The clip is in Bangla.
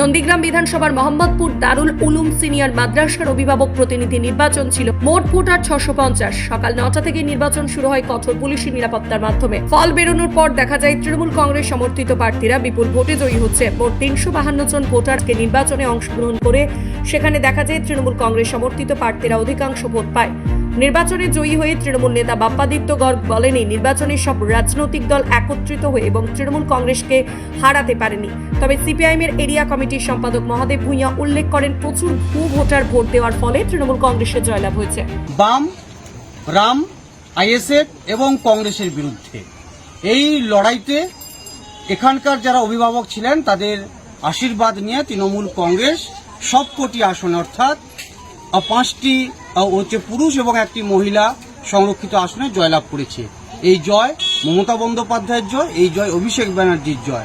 নন্দীগ্রাম বিধানসভার মোহাম্মদপুর দারুল উলুম সিনিয়র মাদ্রাসার অভিভাবক প্রতিনিধি নির্বাচন ছিল। মোট ভোটার ছশো পঞ্চাশ। সকাল নটা থেকে নির্বাচন শুরু হয় কঠোর পুলিশি নিরাপত্তার মাধ্যমে। ফল বেরোনোর পর দেখা যায়, তৃণমূল কংগ্রেস সমর্থিত প্রার্থীরা বিপুল ভোটে জয়ী হচ্ছে। মোট তিনশো বাহান্ন জন ভোটারকে নির্বাচনে অংশগ্রহণ করে সেখানে দেখা যায়, তৃণমূল কংগ্রেস সমর্থিত প্রার্থীরা অধিকাংশ ভোট পায়। নির্বাচনে জয়ী হয়ে তৃণমূল নেতা বাপ্পাদিত্য গর্গ বলেনি নির্বাচনে সব রাজনৈতিক দল একত্রিত হয়ে এবং তৃণমূল কংগ্রেসকে হারাতে পারেনি। তবে সিপিআইএম এর এরিয়া কমিটির সম্পাদক মহাদেব ভূঁইয়া উল্লেখ করেন, প্রচুর ভূ ভোটার ভোট দেওয়ার ফলে তৃণমূল কংগ্রেসের জয়লাভ হয়েছে। বাম, রাম, আইএসএফ এবং কংগ্রেসের বিরুদ্ধে। এই লড়াইতে এখানকার যারা অভিভাবক ছিলেন, তাদের আশীর্বাদ নিয়ে তৃণমূল কংগ্রেস সবকটি আসনে, অর্থাৎ পাঁচটি হচ্ছে পুরুষ এবং একটি মহিলা সংরক্ষিত আসনে জয়লাভ করেছে। এই জয় মমতা বন্দ্যোপাধ্যায়ের জয়, এই জয় অভিষেক ব্যানার্জির জয়।